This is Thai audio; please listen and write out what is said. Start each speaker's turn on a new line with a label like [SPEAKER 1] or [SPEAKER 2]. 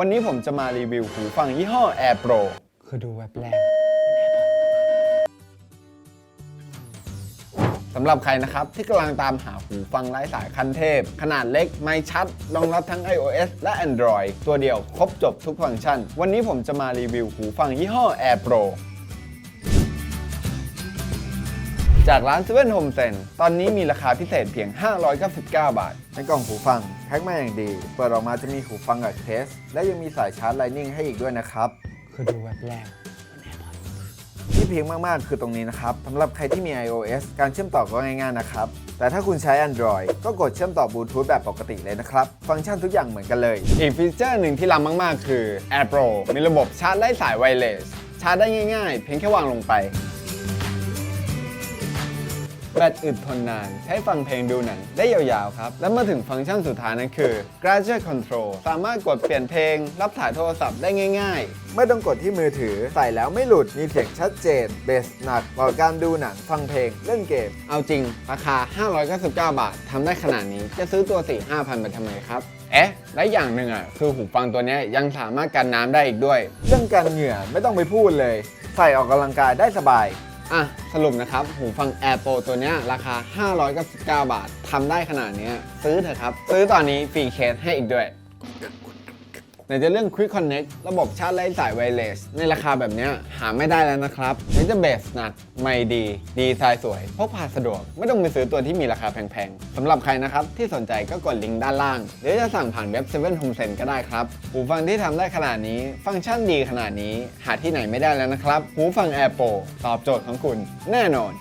[SPEAKER 1] วันนี้ผมจะมารีวิวหูฟังยี่ห้อ Air Pro คือดูเว็บแรกสำหรับใครนะครับ ที่กำลังตามหาหูฟังไร้สายคันเทพ ขนาดเล็กไม่ชัด รองรับทั้ง iOS และ Android ตัวเดียวครบจบทุกฟังก์ชัน วันนี้ผมจะมารีวิวหูฟังยี่ห้อ Air Pro จากร้าน Seven Home Sen ตอนนี้มีราคาพิเศษเพียง 599 บาท ในกล่องหูฟังแพ็คมาอย่างดี เปิดออกมาจะมีหูฟังกับเคส และยังมีสายชาร์จ Lightning ให้อีกด้วยนะครับ คือดูแบบแรกที่เพียงมาก ๆ คือตรงนี้นะครับสำหรับใครที่มี iOS การเชื่อมต่อก็ง่าย ๆ นะครับ แต่ถ้าคุณใช้ Android ก็กดเชื่อมต่อบลูทูธแบบปกติเลยนะครับ ฟังก์ชันทุกอย่างเหมือนกันเลย อีกฟีเจอร์หนึ่งที่ล้ำมาก ๆ คือ Air Pro มีระบบชาร์จไร้สายไวเลสชาร์จได้ง่าย ๆ เพียงแค่วางลงไป แบตอึดทนนาน ใช้ฟังเพลงดูหนังได้ยาวๆครับ แล้วมาถึงฟังก์ชันสุดท้ายนั่นคือ Graduate Control สามารถกดเปลี่ยนเพลง รับสายโทรศัพท์ได้ง่าย ๆ ไม่ต้องกดที่มือถือ ใส่แล้วไม่หลุด มีเสียงชัดเจน เบสหนักเหมาะกับการดูหนัง ฟังเพลง เล่นเกม เอาจริง ราคา 599 บาททำได้ขนาดนี้ จะซื้อตัว 4 5,000ไปทำไมครับ เอ๊ะ และอย่างหนึ่งอะ คือหูฟังตัวเนี้ยยังสามารถกันน้ำได้อีกด้วย เรื่องกันเหงื่อไม่ต้องไปพูดเลย ใส่ออกกำลังกายได้สบาย อะสรุปนะครับหูฟัง Air Pro ตัวเนี้ยราคา 599 บาททำได้ขนาดเนี้ยซื้อเถอะครับ ซื้อตอนนี้ฟรีเคสให้อีกด้วย นจะเรื่อง Quick Connect ระบบชาร์จไร้สายไวเลสในราคาแบบนี้หาไม่ได้แล้วนะครับไหนจะเบสหนักไม่ดี ดีไซน์สวยพกพาสะดวก ไม่ต้องไปซื้อตัวที่มีราคาแพงๆสำหรับใครนะครับ ที่สนใจก็กดลิงก์ด้านล่าง หรือจะสั่งผ่านเว็บ7 Home Sense ก็ได้ครับ หูฟังที่ทำได้ขนาดนี้ ฟังก์ชันดีขนาดนี้ หาที่ไหนไม่ได้แล้วนะครับ หูฟัง Air Pro ตอบโจทย์ของคุณ แน่นอน